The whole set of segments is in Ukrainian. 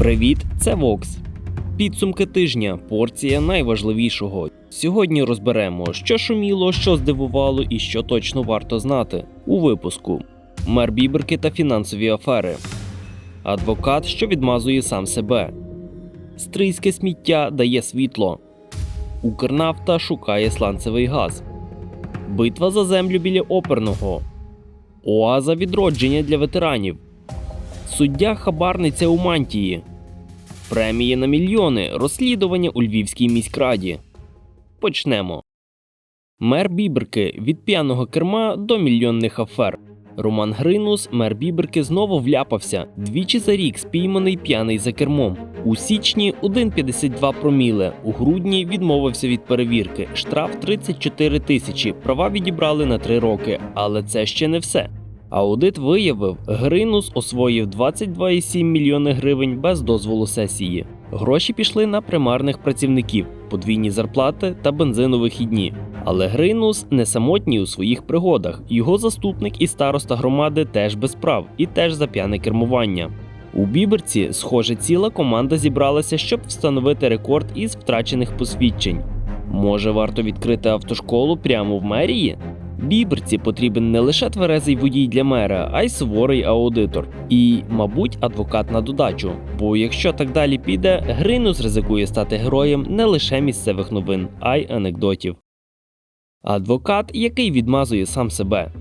Привіт, це Вокс. Підсумки тижня порція найважливішого. Сьогодні розберемо, що шуміло, що здивувало і що точно варто знати. У випуску мер Біберки та фінансові афери, адвокат, що відмазує сам себе, стрийське сміття дає світло, Укрнафта шукає сланцевий газ, битва за землю біля оперного, Оаза відродження для ветеранів. Суддя хабарниця у мантії. Премії на мільйони. Розслідування у Львівській міськраді. Почнемо. Мер Біберки від п'яного керма до мільйонних афер. Роман Гринус, мер Біберки, знову вляпався. Двічі за рік спійманий п'яний за кермом. У січні 1,52 проміле. У грудні відмовився від перевірки. Штраф 34 тисячі. Права відібрали на 3 роки. Але це ще не все. Аудит виявив, Гринус освоїв 22,7 мільйони гривень без дозволу сесії. Гроші пішли на примарних працівників, подвійні зарплати та бензиновихідні. Але Гринус не самотній у своїх пригодах. Його заступник і староста громади теж без прав і теж за п'яне кермування. У Біберці, схоже, ціла команда зібралася, щоб встановити рекорд із втрачених посвідчень. Може, варто відкрити автошколу прямо в мерії? Біберці потрібен не лише тверезий водій для мера, а й суворий аудитор. І, мабуть, адвокат на додачу. Бо якщо так далі піде, Гринус ризикує стати героєм не лише місцевих новин, а й анекдотів. Адвокат, який відмазує сам себе.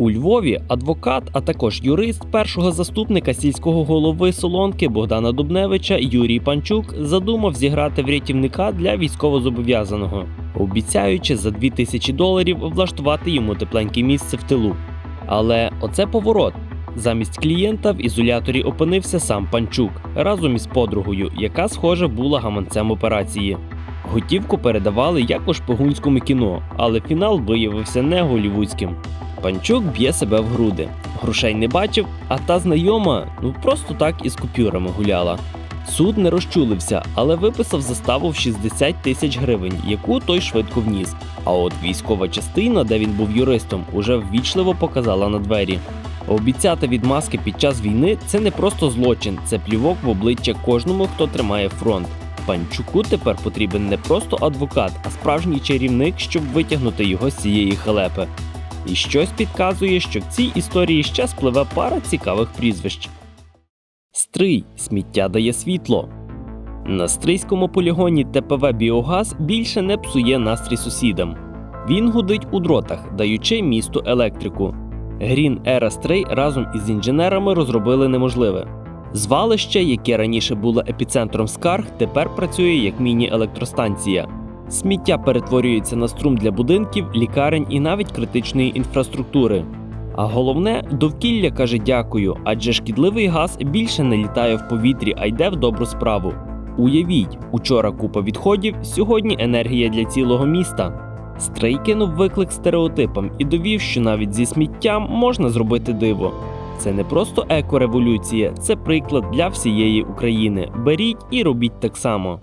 У Львові адвокат, а також юрист першого заступника сільського голови Солонки Богдана Дубневича Юрій Панчук задумав зіграти в рятівника для військовозобов'язаного, обіцяючи за 2000 доларів влаштувати йому тепленьке місце в тилу. Але оце поворот. Замість клієнта в ізоляторі опинився сам Панчук разом із подругою, яка, схоже, була гаманцем операції. Готівку передавали як у шпигунському кіно, але фінал виявився не голівудським. Панчук б'є себе в груди. Грошей не бачив, а та знайома ну просто так із купюрами гуляла. Суд не розчулився, але виписав заставу в 60 тисяч гривень, яку той швидко вніс. А от військова частина, де він був юристом, уже ввічливо показала на двері. Обіцяти відмазки під час війни це не просто злочин, це плівок в обличчя кожному, хто тримає фронт. Панчуку тепер потрібен не просто адвокат, а справжній чарівник, щоб витягнути його з цієї халепи. І щось підказує, що в цій історії ще спливе пара цікавих прізвищ. Стрий сміття дає світло. На стрийському полігоні ТПВ Біогаз більше не псує настрій сусідам. Він гудить у дротах, даючи місту електрику. Green Era Stray разом із інженерами розробили неможливе. Звалище, яке раніше було епіцентром скарг, тепер працює як міні-електростанція. Сміття перетворюється на струм для будинків, лікарень і навіть критичної інфраструктури. А головне, довкілля каже дякую, адже шкідливий газ більше не літає в повітрі, а йде в добру справу. Уявіть, учора купа відходів, сьогодні енергія для цілого міста. Стрей кинув виклик стереотипам і довів, що навіть зі сміттям можна зробити диво. Це не просто екореволюція, це приклад для всієї України. Беріть і робіть так само.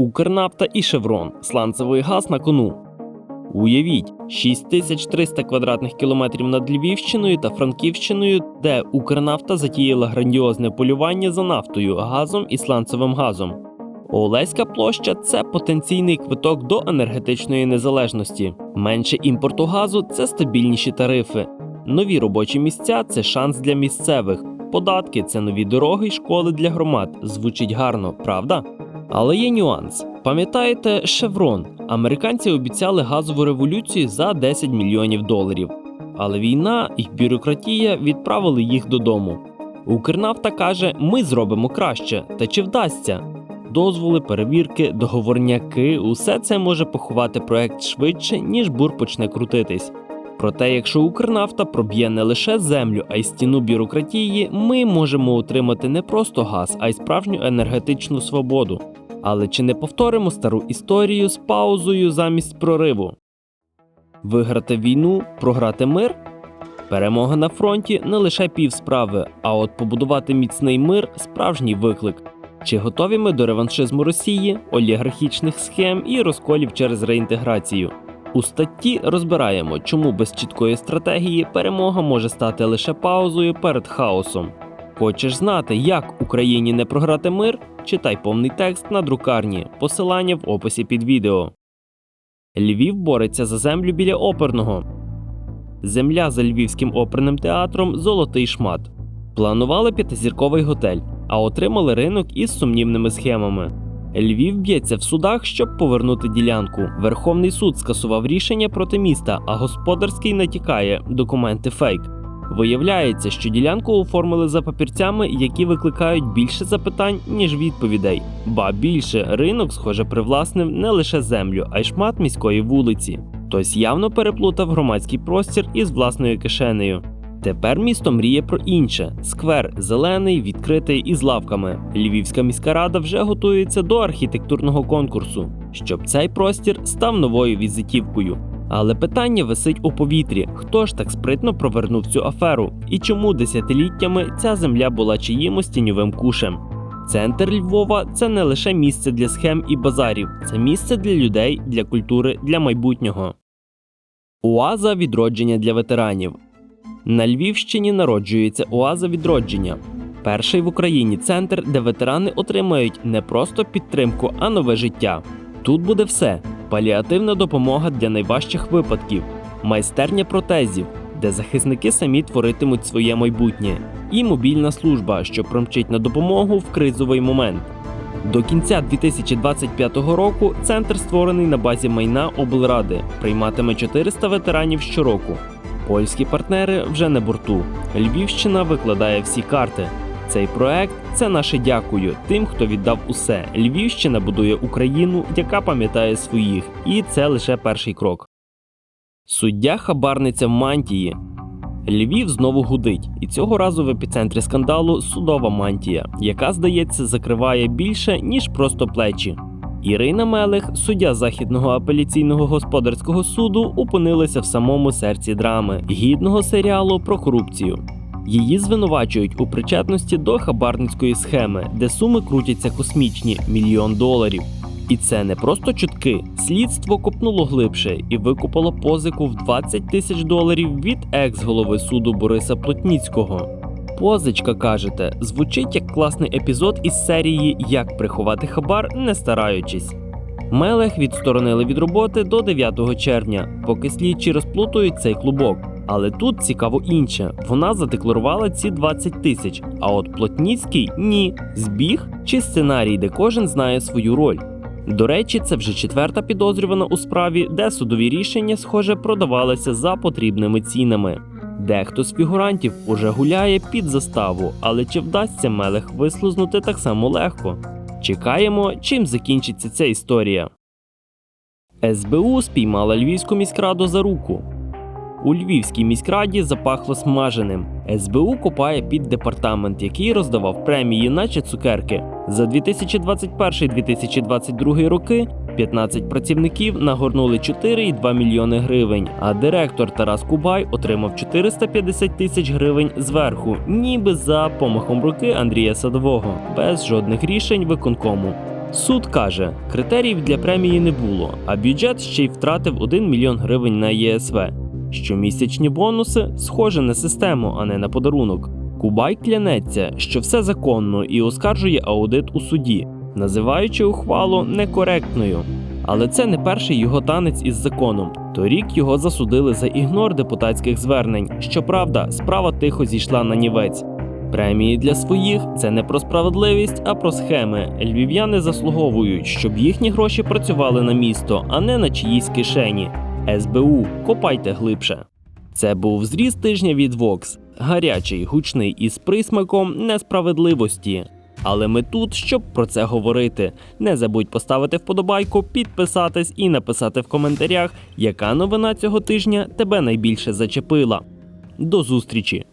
Укрнафта і Шеврон. Сланцевий газ на кону. Уявіть, 6300 квадратних кілометрів над Львівщиною та Франківщиною, де Укрнафта затіяла грандіозне полювання за нафтою, газом і сланцевим газом. Олеська площа це потенційний квиток до енергетичної незалежності. Менше імпорту газу це стабільніші тарифи. Нові робочі місця це шанс для місцевих. Податки це нові дороги й школи для громад. Звучить гарно, правда? Але є нюанс. Пам'ятаєте, Шеврон? Американці обіцяли газову революцію за 10 мільйонів доларів. Але війна і бюрократія відправили їх додому. Укрнафта каже: ми зробимо краще, та чи вдасться? Дозволи, перевірки, договорняки усе це може поховати проект швидше, ніж бур почне крутитись. Проте, якщо Укрнафта проб'є не лише землю, а й стіну бюрократії, ми можемо отримати не просто газ, а й справжню енергетичну свободу. Але чи не повторимо стару історію з паузою замість прориву? Виграти війну, програти мир? Перемога на фронті не лише півсправи, а от побудувати міцний мир справжній виклик. Чи готові ми до реваншизму Росії, олігархічних схем і розколів через реінтеграцію? У статті розбираємо, чому без чіткої стратегії перемога може стати лише паузою перед хаосом. Хочеш знати, як Україні не програти мир? Читай повний текст на друкарні, посилання в описі під відео. Львів бореться за землю біля оперного. Земля за Львівським оперним театром Золотий шмат. Планували п'ятизірковий готель, а отримали ринок із сумнівними схемами. Львів б'ється в судах, щоб повернути ділянку. Верховний суд скасував рішення проти міста, а господарський натякає документи фейк. Виявляється, що ділянку оформили за папірцями, які викликають більше запитань, ніж відповідей. Ба більше ринок, схоже, привласнив не лише землю, а й шмат міської вулиці. Хтось явно переплутав громадський простір із власною кишенею. Тепер місто мріє про інше: сквер зелений, відкритий із лавками. Львівська міська рада вже готується до архітектурного конкурсу, щоб цей простір став новою візитівкою. Але питання висить у повітрі: хто ж так спритно провернув цю аферу, і чому десятиліттями ця земля була чиїмось тіньовим кушем? Центр Львова це не лише місце для схем і базарів, це місце для людей, для культури, для майбутнього. Оаза відродження для ветеранів. На Львівщині народжується Оаза відродження. Перший в Україні центр, де ветерани отримають не просто підтримку, а нове життя. Тут буде все: паліативна допомога для найважчих випадків, майстерня протезів, де захисники самі творитимуть своє майбутнє, і мобільна служба, що промчить на допомогу в кризовий момент. До кінця 2025 року центр створений на базі майна облради, прийматиме 400 ветеранів щороку. Польські партнери вже на борту. Львівщина викладає всі карти. Цей проект це наше дякую тим, хто віддав усе. Львівщина будує Україну, яка пам'ятає своїх, і це лише перший крок. Суддя хабарниця в мантії. Львів знову гудить, і цього разу в епіцентрі скандалу судова мантія, яка, здається, закриває більше, ніж просто плечі. Ірина Мелех, суддя Західного апеляційного господарського суду, опинилася в самому серці драми гідного серіалу про корупцію. Її звинувачують у причетності до хабарницької схеми, де суми крутяться космічні мільйон доларів. І це не просто чутки. Слідство копнуло глибше і викупило позику в 20 тисяч доларів від екс-голови суду Бориса Плотніцького. Позичка, кажете, звучить як класний епізод із серії Як приховати хабар, не стараючись. Мелех відсторонили від роботи до 9 червня, поки слідчі розплутують цей клубок. Але тут цікаво інше: вона задекларувала ці 20 тисяч. А от Плотніцький ні. Збіг чи сценарій, де кожен знає свою роль. До речі, це вже четверта підозрювана у справі, де судові рішення, схоже, продавалися за потрібними цінами. Дехто з фігурантів уже гуляє під заставу, але чи вдасться Мелех вислизнути так само легко? Чекаємо, чим закінчиться ця історія. СБУ спіймала Львівську міськраду за руку. У Львівській міськраді запахло смаженим. СБУ копає під департамент, який роздавав премії, наче цукерки. За 2021-2022 роки 15 працівників нагорнули 4,2 мільйони гривень, а директор Тарас Кубай отримав 450 тисяч гривень зверху, ніби за помахом руки Андрія Садового, без жодних рішень виконкому. Суд каже, критеріїв для премії не було, а бюджет ще й втратив 1 мільйон гривень на ЄСВ. Щомісячні бонуси схоже на систему, а не на подарунок. Кубай клянеться, що все законно і оскаржує аудит у суді, називаючи ухвалу некоректною. Але це не перший його танець із законом. Торік його засудили за ігнор депутатських звернень. Щоправда, справа тихо зійшла на нівець. Премії для своїх це не про справедливість, а про схеми. Львів'яни заслуговують, щоб їхні гроші працювали на місто, а не на чиїсь кишені. СБУ, копайте глибше. Це був зріз тижня від Vox. гарячий, гучний із присмаком несправедливості. Але ми тут, щоб про це говорити. Не забудь поставити вподобайку, підписатись і написати в коментарях, яка новина цього тижня тебе найбільше зачепила. До зустрічі!